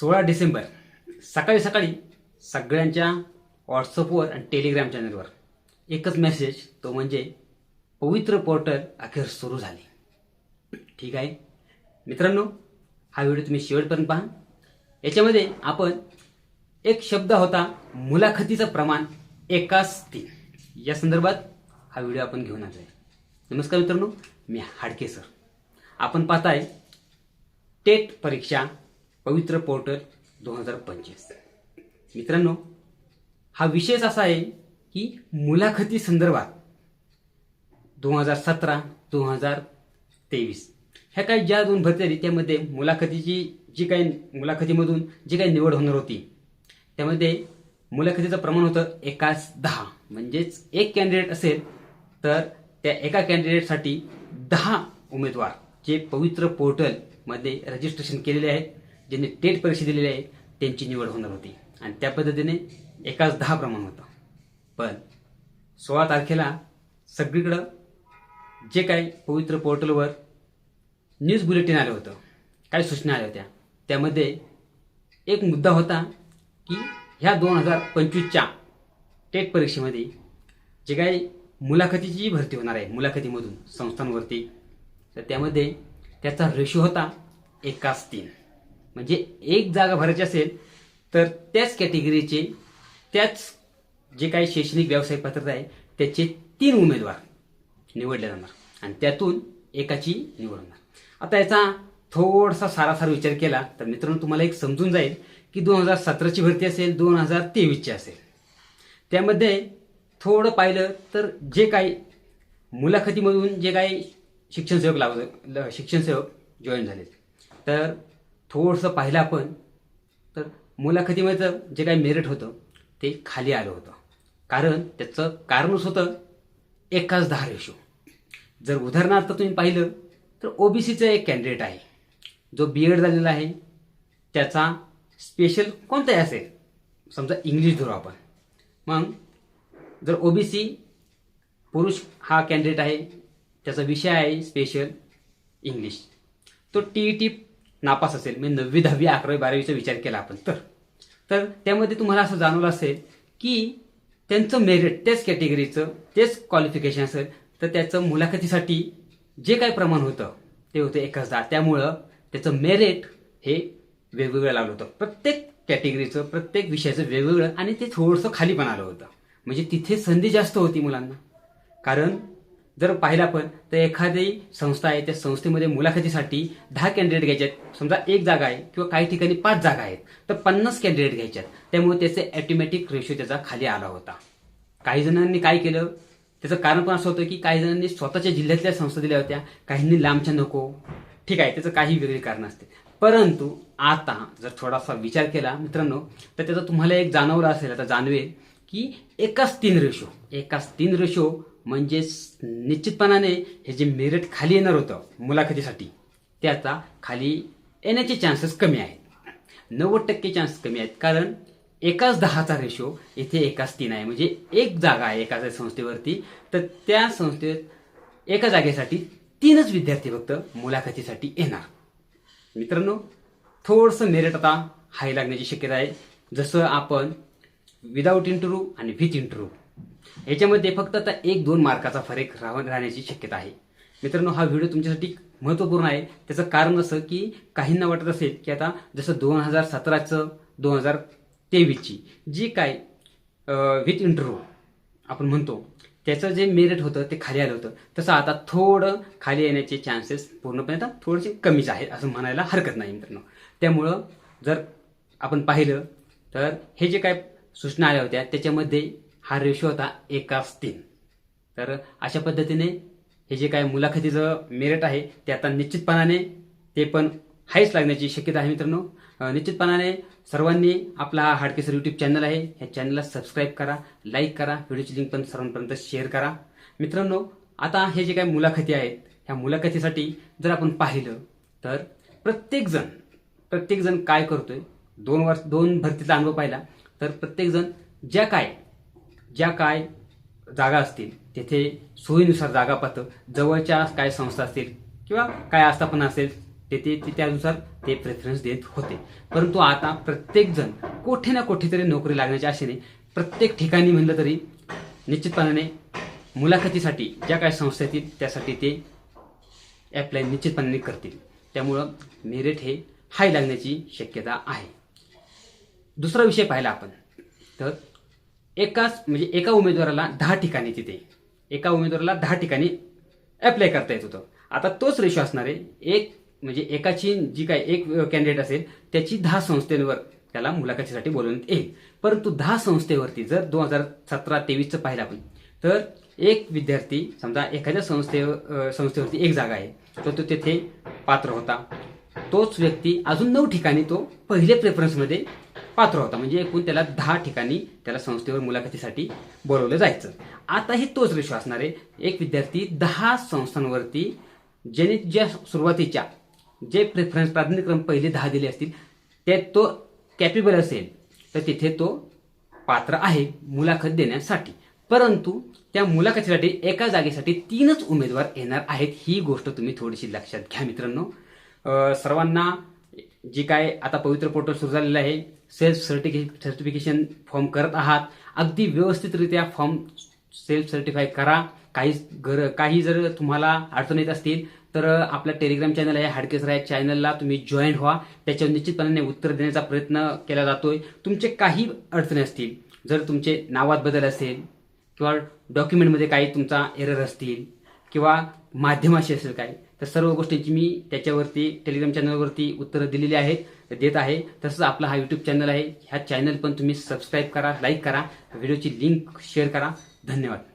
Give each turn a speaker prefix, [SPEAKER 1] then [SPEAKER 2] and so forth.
[SPEAKER 1] सोळा डिसेंबर सकाळी सकाळी सगळ्यांच्या व्हॉट्सअपवर आणि टेलिग्राम चॅनलवर एकच मेसेज तो म्हणजे पवित्र पोर्टल अखेर सुरू झाले. ठीक आहे? मित्रांनो हा व्हिडिओ तुम्ही शेवटपर्यंत पहा. याच्यामध्ये आपण एक शब्द होता मुलाखतीचं प्रमाण एकाच तीन. या संदर्भात हा व्हिडिओ आपण घेऊन आलो आहे नमस्कार मित्रांनो मी हाडके सर. आपण पाहताय टेट परीक्षा पवित्र पोर्टल दोन हजार पंचवीस. मित्रांनो हा विशेष असा आहे की मुलाखती संदर्भात दोन हजार सतरा दोन हजार तेवीस. ह्या काही ज्या दोन भरती आली त्यामध्ये मुलाखतीची जी काही मुलाखतीमधून जी काही निवड होणार होती त्यामध्ये मुलाखतीचं प्रमाण होतं एकाच दहा. म्हणजेच एक कॅन्डिडेट असेल तर त्या एका कॅन्डिडेटसाठी दहा उमेदवार जे पवित्र पोर्टलमध्ये रजिस्ट्रेशन केलेले आहेत. ज्यांनी टेट परीक्षा दिलेली आहे त्यांची निवड होणार होती. आणि त्या पद्धतीने एकाच दहा प्रमाण होतं. पण सोळा तारखेला सगळीकडं जे काही पवित्र पोर्टलवर न्यूज बुलेटिन आलं होतं काही सूचना आल्या होत्या. त्यामध्ये एक मुद्दा होता की ह्या दोन हजार पंचवीसच्या टेट परीक्षेमध्ये जे काही मुलाखतीची भरती होणार आहे मुलाखतीमधून संस्थांवरती तर त्यामध्ये त्याचा रेशो होता एकाच तीन. म्हणजे एक जागा भरायची असेल तर त्याच कॅटेगरीचे त्याच जे काही शैक्षणिक व्यावसायिक पात्रता आहे त्याचे तीन उमेदवार निवडले जाणार. आणि त्यातून एकाची निवड होणार. आता याचा थोडासा सारासार विचार केला तर मित्रांनो तुम्हाला एक समजून जाईल की दोन हजार सतराची भरती असेल दोन हजार तेवीसची असेल. त्यामध्ये थोडं पाहिलं तर जे काही मुलाखतीमधून जे काही शिक्षण सेवक लाव शिक्षण सेवक जॉईन झाले तर थोडंसं पाहिलं आपण तर मुलाखतीमध्ये जे काही मेरिट होतं ते खाली आलं होतं. कारण त्याचं कारणच होतं एकाच दहा रेशो जर उदाहरणार्थ तुम्ही पाहिलं तर ओ बी सीचा एक कॅन्डिडेट आहे. जो बी एड झालेला आहे. त्याचा स्पेशल कोणताही असेल समजा इंग्लिश धरू आपण. मग जर ओ बी सी पुरुष हा कॅन्डिडेट आहे त्याचा विषय आहे स्पेशल इंग्लिश तो टी ई टी नापास असेल. म्हणजे नववी दहावी अकरावी बारावीचा विचार केला आपण. तर तर त्यामध्ये तुम्हाला असं जाणवलं असेल की त्यांचं मेरिट त्याच कॅटेगरीचं तेच क्वालिफिकेशन असेल तर त्याचं मुलाखतीसाठी जे काही प्रमाण होतं ते होतं एकच दहा त्यामुळं त्याचं मेरिट हे वेगवेगळं लावलं होतं. प्रत्येक कॅटेगरीचं प्रत्येक विषयाचं वेगवेगळं आणि ते थोडंसं खाली पण आलं होतं. म्हणजे तिथे संधी जास्त होती मुलांना. कारण जर पाहिलं आपण तर एखादी संस्था आहे त्या संस्थेमध्ये मुलाखतीसाठी दहा कॅन्डिडेट घ्यायचे आहेत समजा एक जागा आहे किंवा काही ठिकाणी पाच जागा आहेत तर पन्नास कॅन्डिडेट घ्यायचे आहेत त्यामुळे त्याचे ॲटोमॅटिक रेशो त्याचा खाली आला होता. काही जणांनी काय केलं? त्याचं कारण पण असं होतं की काही जणांनी स्वतःच्या जिल्ह्यातल्या संस्था दिल्या होत्या. काहींनी लांबच्या नको. ठीक आहे त्याचं काही वेगळी कारण असते. परंतु आता जर थोडासा विचार केला मित्रांनो तर त्याचा तुम्हाला एक जाणवलं असेल आता जाणवेल की एकाच तीन रेशो एकाच तीन रेशो म्हणजेच निश्चितपणाने हे जे मेरिट खाली येणार होतं मुलाखतीसाठी त्याचा खाली येण्याचे चान्सेस कमी आहेत. नव्वद टक्के चान्स कमी आहेत. कारण एकाच दहाचा रेशो इथे एकाच तीन आहे. म्हणजे एक जागा आहे एकाच संस्थेवरती. तर त्या संस्थेत एका जागेसाठी तीनच विद्यार्थी फक्त मुलाखतीसाठी येणार. मित्रांनो थोडंसं मेरिट आता हाय लागण्याची शक्यता आहे. जसं आपण विदाऊट इंटरव्ह्यू आणि विथ इंटरव्ह्यू याच्यामध्ये फक्त आता एक दोन मार्काचा फरक राह राहण्याची शक्यता आहे. मित्रांनो हा व्हिडिओ तुमच्यासाठी महत्त्वपूर्ण आहे. त्याचं कारण असं की काहींना वाटत असेल की आता जसं दोन हजार सतराचं दोन हजार तेवीसची जी काय विथ इंटरव्ह्यू आपण म्हणतो त्याचं जे मेरिट होतं ते खाली आलं होतं. तसं आता थोडं खाली येण्याचे चान्सेस पूर्णपणे आता थोडेसे कमीच आहेत असं म्हणायला हरकत नाही मित्रांनो. त्यामुळं जर आपण पाहिलं तर हे जे काय सूचना आल्या होत्या त्याच्यामध्ये हा रेशो होता एकाच तीन. तर अशा पद्धतीने हे जे काय मुलाखतीचं मेरिट आहे ते आता निश्चितपणाने ते पण हायच लागण्याची शक्यता आहे मित्रांनो. निश्चितपणाने सर्वांनी आपला हा हाडकेसर यूट्यूब चॅनल आहे ह्या चॅनलला सबस्क्राईब करा लाईक करा व्हिडिओची लिंक पण सर्वांपर्यंत शेअर करा. मित्रांनो आता हे जे काय मुलाखती आहेत ह्या मुलाखतीसाठी जर आपण पाहिलं तर प्रत्येकजण प्रत्येकजण काय करतोय? दोन वर्ष दोन भरतीचा अनुभव पाहिला तर प्रत्येकजण ज्या काय ज्या काय जागा असतील तेथे सोयीनुसार जागा पाहतं. जवळच्या काय संस्था असतील किंवा काय आस्थापना असेल तेथे ते त्यानुसार ते प्रेफरन्स देत होते. परंतु आता प्रत्येकजण कोठे ना कुठेतरी नोकरी लागण्याच्या आशेने प्रत्येक ठिकाणी म्हणलं तरी निश्चितपणाने मुलाखतीसाठी ज्या काही संस्था येतील त्यासाठी ते ॲप्लाय निश्चितपणाने करतील. त्यामुळं मेरिट हे हाय लागण्याची शक्यता आहे. दुसरा विषय पाहिला आपण. तर एकाच म्हणजे एका उमेदवाराला दहा ठिकाणी तिथे एका उमेदवाराला दहा ठिकाणी अप्लाय करता येत होतं. आता तोच रेशो असणार आहे. एक म्हणजे एकाची जी काय एक कॅन्डिडेट असेल त्याची दहा संस्थेवर त्याला मुलाखतीसाठी बोलवण्यात येईल. परंतु दहा संस्थेवरती जर दोन हजार सतरा तेवीसचं पाहिलं आपण तर एक विद्यार्थी समजा एखाद्या संस्थे संस्थेवरती एक जागा आहे तर तो तेथे पात्र होता. तोच व्यक्ती अजून नऊ ठिकाणी तो पहिले प्रेफरन्समध्ये पात्र होता. म्हणजे एकूण त्याला दहा ठिकाणी त्याला संस्थेवर मुलाखतीसाठी बोलवलं जायचं. आताही तोच रेशो असणार आहे. एक विद्यार्थी दहा संस्थांवरती ज्याने ज्या सुरुवातीच्या जे प्रेफरन्स प्राधान्यक्रम पहिले दहा दिले असतील त्यात तो कॅपेबल असेल तर तिथे तो पात्र आहे मुलाखत देण्यासाठी. परंतु त्या मुलाखतीसाठी एका जागेसाठी तीनच उमेदवार येणार आहेत ही गोष्ट तुम्ही थोडीशी लक्षात घ्या मित्रांनो. सर्वांना जी काय आता पवित्र पोर्टल सुरू झालेलं आहे सेल्फ सर्टिफि सर्टिफिकेशन फॉर्म करत आहात अगदी व्यवस्थितरित्या फॉर्म सेल्फ सर्टिफाय करा. काही गर काही जर तुम्हाला अडचण येत असतील तर आपला टेलिग्राम चॅनल आहे हाडकेसर या चॅनलला तुम्ही जॉईन व्हा. त्याच्यावर निश्चितपणाने उत्तर देण्याचा प्रयत्न केला जातोय. तुमचे काही अडचणी असतील जर तुमचे नावात बदल असेल किंवा डॉक्युमेंटमध्ये काही तुमचा एरर असतील किंवा माध्यमाशी असेल काय तर सर्व गोष्टींची मी त्याच्यावरती टेलिग्राम चॅनलवरती उत्तरं दिलेली आहेत देत आहे. तसंच आपला हा यूट्यूब चॅनल आहे. ह्या चॅनल पण तुम्ही सबस्क्राईब करा लाईक करा. व्हिडिओची लिंक शेअर करा. धन्यवाद.